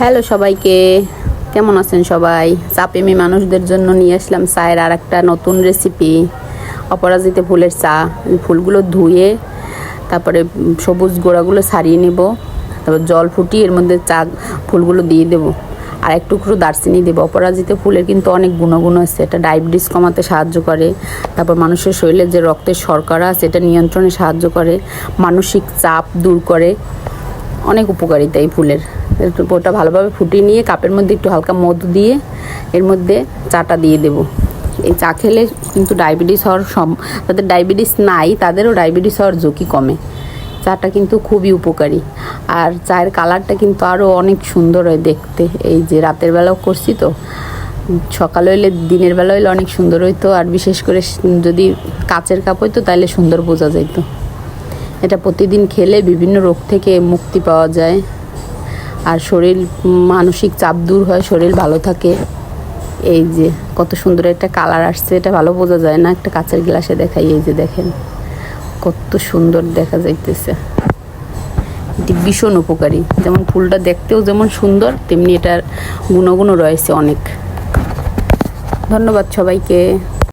Hello সবাইকে। কেমন আছেন সবাই? চাপেমি মানুষদের জন্য নিয়ে আসলাম চায়ের আর একটা নতুন রেসিপি অপরাজিতে ফুলের চা। ফুলগুলো ধুয়ে তারপরে সবুজ গোড়াগুলো ছাড়িয়ে নেব। তারপর জল ফুটিয়ে এর মধ্যে চা ফুলগুলো দিয়ে দেবো। আর এক টুকরো দারচিনি দেবো। অপরাজিত ফুলের কিন্তু অনেক গুণগুণ আছে। এটা ডায়াবেটিস কমাতে সাহায্য করে। তারপর মানুষের শরীরে যে রক্তের শর্করা আছে, এটা নিয়ন্ত্রণে সাহায্য করে। মানসিক চাপ দূর করে। অনেক উপকারিতা এই ফুলের। ওটা ভালোভাবে ফুটিয়ে নিয়ে কাপের মধ্যে একটু হালকা মধু দিয়ে এর মধ্যে চাটা দিয়ে দেব। এই চা খেলে কিন্তু ডায়াবেটিস হওয়ার সম যাদের ডায়াবেটিস নাই, তাদেরও ডায়াবেটিস হওয়ার ঝুঁকি কমে। চাটা কিন্তু খুবই উপকারী। আর চায়ের কালারটা কিন্তু আরও অনেক সুন্দর হয় দেখতে। এই যে রাতের বেলাও করছি তো, সকালে হইলে দিনের বেলা হইলে অনেক সুন্দর হইতো। আর বিশেষ করে যদি কাচের কাপ হইতো তাহলে সুন্দর বোঝা যাইতো। এটা প্রতিদিন খেলে বিভিন্ন রোগ থেকে মুক্তি পাওয়া যায়। আর শরীর মানসিক চাপ দূর হয়, শরীর ভালো থাকে। এই যে কত সুন্দর একটা কালার আসছে, এটা ভালো বোঝা যায় না। একটা কাঁচের গ্লাসে দেখাই, এই যে দেখেন, কত সুন্দর দেখা যাইতেছে। এটি ভীষণ উপকারী। যেমন ফুলটা দেখতেও যেমন সুন্দর, তেমনি এটার গুণগুণও রয়েছে অনেক। ধন্যবাদ সবাইকে।